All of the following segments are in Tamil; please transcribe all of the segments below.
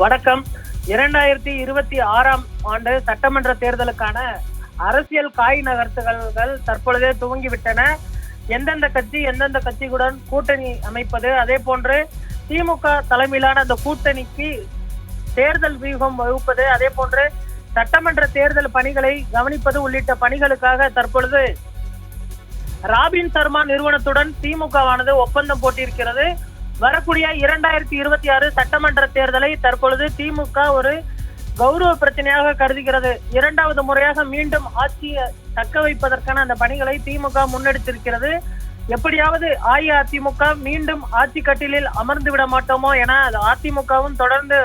வணக்கம். இரண்டாயிரத்தி இருபத்தி ஆறாம் ஆண்டு சட்டமன்ற தேர்தலுக்கான அரசியல் காய் நகர்த்துகள் தற்பொழுதே துவங்கிவிட்டன. எந்தெந்த கட்சி எந்தெந்த கட்சிகளுடன் கூட்டணி அமைப்பது அதே போன்று திமுக தலைமையிலான அந்த கூட்டணிக்கு தேர்தல் வியூகம் வகுப்பது அதே போன்று சட்டமன்ற தேர்தல் பணிகளை கவனிப்பது உள்ளிட்ட பணிகளுக்காக தற்பொழுது ராபின் சர்மா நிறுவனத்துடன் திமுகவானது ஒப்பந்தம் போட்டிருக்கிறது. வரக்கூடிய இரண்டாயிரத்தி இருபத்தி ஆறு சட்டமன்ற தேர்தலை தற்பொழுது திமுக ஒரு கௌரவ பிரச்சனையாக கருதுகிறது. இரண்டாவது முறையாக மீண்டும் ஆட்சியை தக்க வைப்பதற்கான அந்த பணிகளை திமுக முன்னெடுத்திருக்கிறது. எப்படியாவது அஇஅதிமுக மீண்டும் ஆட்சி கட்டிலில் அமர்ந்து விட மாட்டோமோ என அது அதிமுகவும் தொடர்ந்து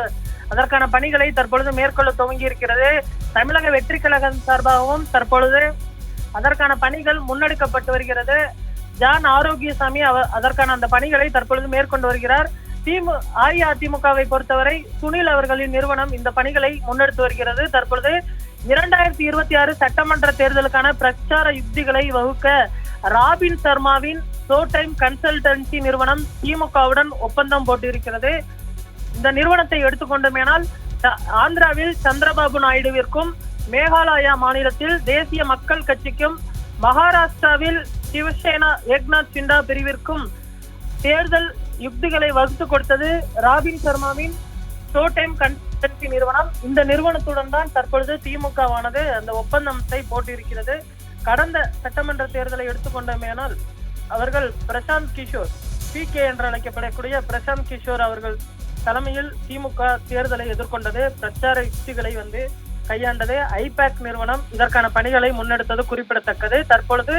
அதற்கான பணிகளை தற்பொழுது மேற்கொள்ள துவங்கி இருக்கிறது தமிழக வெற்றி கழகம் சார்பாகவும் தற்பொழுது அதற்கான பணிகள் முன்னெடுக்கப்பட்டு வருகிறது. ஜான் ஆரோக்கியசாமி அவர் அதற்கான அந்த பணிகளை தற்பொழுது மேற்கொண்டு வருகிறார். திமு அஇஅதிமுகவை பொறுத்தவரை சுனில் அவர்களின் நிறுவனம் இந்த பணிகளை முன்னெடுத்து வருகிறது. தற்பொழுது இரண்டாயிரத்தி இருபத்தி ஆறு சட்டமன்ற தேர்தலுக்கான பிரச்சார யுக்திகளை வகுக்க ராபின் சர்மாவின் ஷோ டைம் கன்சல்டன்சி நிறுவனம் திமுகவுடன் ஒப்பந்தம் போட்டிருக்கிறது. இந்த நிறுவனத்தை எடுத்துக்கொண்டோமேனால் த- ஆந்திராவில் சந்திரபாபு நாயுடுவிற்கும் மேகாலயா மாநிலத்தில் தேசிய மக்கள் கட்சிக்கும் மகாராஷ்டிராவில் சிவசேனா ஏக்நாத் சிண்டா பிரிவிற்கும் தேர்தல் யுக்திகளை வகுத்து கொடுத்தது ராபின் சர்மாவின் ஷோ டைம் கன்சல்டன்சி நிறுவனம். இந்த நிறுவனத்துடன் தான் தற்பொழுது திமுகவானது அந்த ஒப்பந்தத்தை போட்டிருக்கிறது. கடந்த சட்டமன்ற தேர்தலை எடுத்துக்கொண்டோமேனால் அவர்கள் பிரசாந்த் கிஷோர் பி கே என்று அழைக்கப்படக்கூடிய பிரசாந்த் கிஷோர் அவர்கள் தலைமையில் திமுக தேர்தலை எதிர்கொண்டது. பிரச்சார யுக்திகளை வந்து கையாண்டது. ஐபேக் நிறுவனம் இதற்கான பணிகளை முன்னெடுத்தது குறிப்பிடத்தக்கது. தற்பொழுது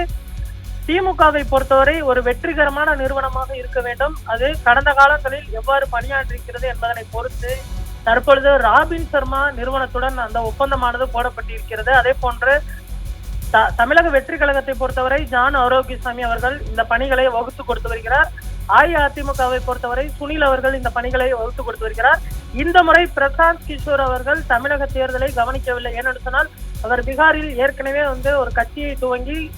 திமுகவை பொறுத்தவரை ஒரு வெற்றிகரமான நிறுவனமாக இருக்க வேண்டும். அது கடந்த காலங்களில் எவ்வாறு பணியாற்றிருக்கிறது என்பதனை பொறுத்து தற்பொழுது ராபின் சர்மா நிறுவனத்துடன் அந்த ஒப்பந்தமானது போடப்பட்டிருக்கிறது. அதே போன்று த- தமிழக வெற்றி கழகத்தை பொறுத்தவரை ஜான் ஆரோக்கியசாமி அவர்கள் இந்த பணிகளை வகுத்து கொடுத்து வருகிறார். அஇஅதிமுகவை பொறுத்தவரை சுனில் அவர்கள் இந்த பணிகளை வகுத்து கொடுத்து வருகிறார். இந்த முறை பிரசாந்த் கிஷோர் அவர்கள் தமிழக தேர்தலை கவனிக்கவில்லை. ஏனென்று சொன்னால் அவர் பீகாரில் ஏற்கனவே வந்து ஒரு கட்சியை துவங்கி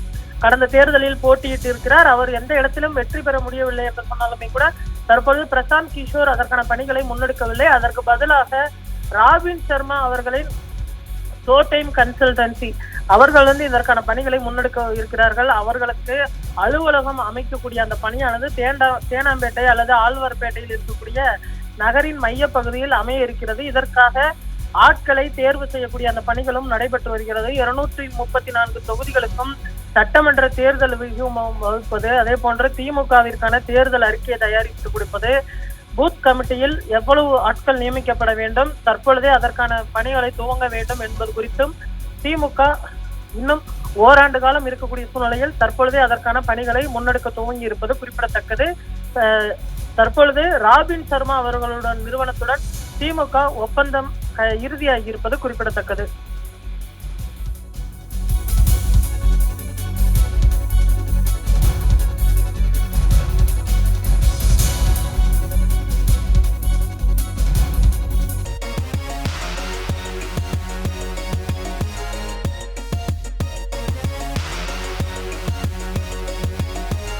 கடந்த தேர்தலில் போட்டியிட்டு இருக்கிறார். அவர் எந்த இடத்திலும் வெற்றி பெற முடியவில்லை என்று சொன்னாலுமே கூட தற்பொழுது பிரசாந்த் கிஷோர் அதற்கான பணிகளை முன்னெடுக்கவில்லை. அதற்கு பதிலாக ராபின் சர்மா அவர்களின் ஷோ டைம் கன்சல்டன்சி அவர்கள் வந்து இதற்கான பணிகளை முன்னெடுக்க இருக்கிறார்கள். அவர்களுக்கு அலுவலகம் அமைக்கக்கூடிய அந்த பணியானது தேண்டா தேனாம்பேட்டை அல்லது ஆழ்வார்பேட்டையில் இருக்கக்கூடிய நகரின் மைய பகுதியில் அமைய இருக்கிறது. இதற்காக ஆட்களை தேர்வு செய்யக்கூடிய அந்த பணிகளும் நடைபெற்று வருகிறது. இருநூற்றி முப்பத்தி நான்கு தொகுதிகளுக்கும் சட்டமன்ற தேர்தல் வியூகம் வகுப்பது அதே போன்று திமுகவிற்கான தேர்தல் அறிக்கையை தயாரித்து கொடுப்பது பூத் கமிட்டியில் எவ்வளவு ஆட்கள் நியமிக்கப்பட வேண்டும் தற்பொழுதே அதற்கான பணிகளை துவங்க வேண்டும் என்பது குறித்தும் திமுக இன்னும் ஓராண்டு காலம் இருக்கக்கூடிய சூழ்நிலையில் தற்பொழுதே அதற்கான பணிகளை முன்னெடுக்க துவங்கி இருப்பது குறிப்பிடத்தக்கது. தற்பொழுது ராபின் சர்மா அவர்களுடன் நிறுவனத்துடன் திமுக ஒப்பந்தம் அஹ், இறுதியாகி இருப்பது குறிப்பிடத்தக்கது.